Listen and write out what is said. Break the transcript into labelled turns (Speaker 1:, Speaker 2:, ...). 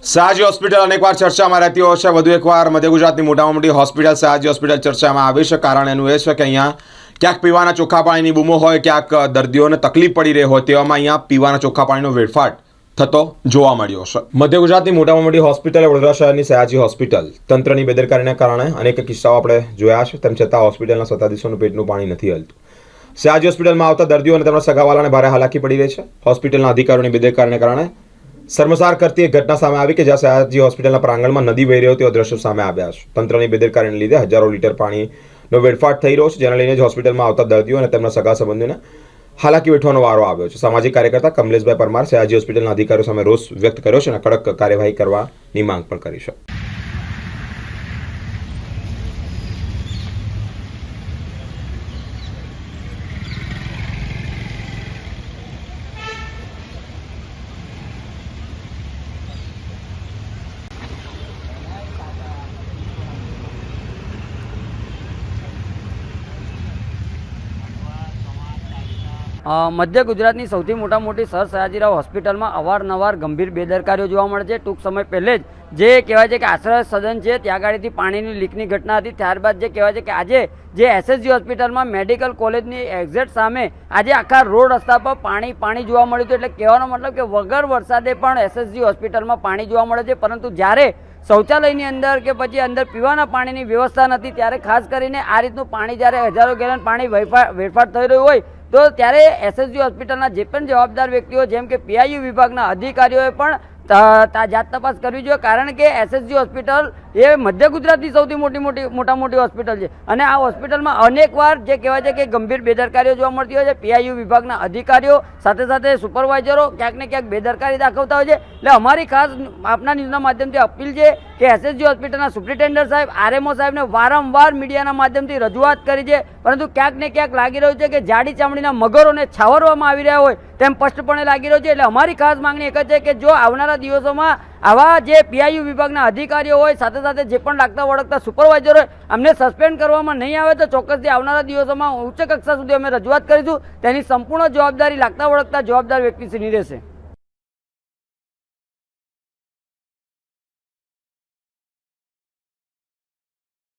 Speaker 1: Sayaji hospital અનેકવાર ચર્ચામાં રહેતી હોય છે. વધુ એકવાર મધ્ય ગુજરાતની મોટામાં મોટી હોસ્પિટલ સયાજી હોસ્પિટલ ચર્ચામાં આવી છે. કારણ એનું એ છે કે અહીંયા ક્યાંક પીવાના ચોખ્ખા પાણીની બૂમો હોય, ક્યાંક દર્દીઓને તકલીફ પડી રહી હોય, તેવામાં અહીંયા પીવાના ચોખ્ખા પાણીનો વેડફાટ થતો જોવા મળ્યો છે. મધ્ય ગુજરાતની મોટામાં મોટી હોસ્પિટલ વડોદરા શહેરની સયાજી હોસ્પિટલ. તંત્રની બેદરકારીને કારણે અનેક કિસ્સાઓ આપણે જોયા છે. તેમ છતાં હોસ્પિટલના સત્તાધીશોનું પેટનું પાણી નથી હલતું. સયાજી હોસ્પિટલમાં આવતા દર્દીઓ અને તેમના સગાવાલાને ભારે હાલાકી પડી રહી છે. હોસ્પિટલના અધિકારીઓની બેદરકારીને કારણે શર્મસાર કરતી એક ઘટના સામે આવી કે જ્યાં સયાજી હોસ્પિટલના પ્રાંગણમાં નદી વહી રહ્યો તેવા દ્રશ્યો સામે આવ્યા છે. તંત્રની બેદરકારીને લીધે હજારો લીટર પાણીનો વેડફાટ થઈ રહ્યો છે, જેને લઈને જ હોસ્પિટલમાં આવતા દર્દીઓ અને તેમના સગા સંબંધીઓને હાલાકી વેઠવાનો વારો આવ્યો છે. સામાજિક કાર્યકર્તા કમલેશભાઈ પરમાર સયાજી હોસ્પિટલના અધિકારીઓ સામે રોષ વ્યક્ત કર્યો છે અને કડક કાર્યવાહી કરવાની માંગ પણ કરી છે.
Speaker 2: મધ્ય ગુજરાતની સૌથી મોટા મોટી સર સયાજીરાવ હોસ્પિટલમાં અવારનવાર ગંભીર બેદરકારીઓ જોવા મળે છે. ટૂંક સમય પહેલે જ જે કહેવાય છે કે આશ્રય સદન છે ત્યાં ગાડીથી પાણીની લીકની ઘટના હતી. ત્યારબાદ જે કહેવાય છે કે આજે જે એસએસજી હોસ્પિટલમાં મેડિકલ કોલેજની એક્ઝેક્ટ સામે આજે આખા રોડ રસ્તા પર પાણી પાણી જોવા મળ્યું હતું. એટલે કહેવાનો મતલબ કે વગર વરસાદે પણ એસએસજી હોસ્પિટલમાં પાણી જોવા મળે છે. પરંતુ જ્યારે શૌચાલયની અંદર કે પછી અંદર પીવાના પાણીની વ્યવસ્થા નથી, ત્યારે ખાસ કરીને આ રીતનું પાણી જ્યારે હજારો ગેલન પાણી વેડફાટ થઈ રહ્યું હોય તો ત્યારે એસએસજી હોસ્પિટલના જે પણ જવાબદાર વ્યક્તિઓ, જેમ કે પીઆઈયુ વિભાગના અધિકારીઓએ પણ જાત તપાસ કરવી જોઈએ. કારણ કે એસએસજી હોસ્પિટલ એ મધ્ય ગુજરાતની સૌથી મોટી મોટી મોટા મોટી હોસ્પિટલ છે. અને આ હોસ્પિટલમાં અનેકવાર જે કહેવાય છે કે ગંભીર બેદરકારીઓ જોવા મળતી હોય છે. પીઆઈયુ વિભાગના અધિકારીઓ, સાથે સાથે સુપરવાઇઝરો ક્યાંક ને ક્યાંક બેદરકારી દાખવતા હોય છે. એટલે અમારી ખાસ આપના ન્યૂઝના માધ્યમથી અપીલ છે કે એસએસજી હોસ્પિટલના સુપ્રિન્ટેન્ડન્ટ સાહેબ, આરએમઓ સાહેબને વારંવાર મીડિયાના માધ્યમથી રજૂઆત કરી છે. પરંતુ ક્યાંક ને ક્યાંક લાગી રહ્યું છે કે જાડી ચામડીના મગરોને છાવરવામાં આવી રહ્યા હોય તેમ સ્પષ્ટપણે લાગી રહ્યું છે. એટલે અમારી ખાસ માંગણી એક જ છે કે જો આવનારા દિવસોમાં આવા જે પીઆઈયુ વિભાગના અધિકારીઓ હોય, સાથે સાથે જે પણ લાગતા વળગતા સુપરવાઇઝર હોય, અમને સસ્પેન્ડ કરવામાં નહીં આવે તો ચોક્કસથી આવનારા દિવસોમાં ઉચ્ચ કક્ષા સુધી અમે રજૂઆત કરીશું. તેની સંપૂર્ણ જવાબદારી લાગતા વળગતા જવાબદાર વ્યક્તિશ્રીની રહેશે.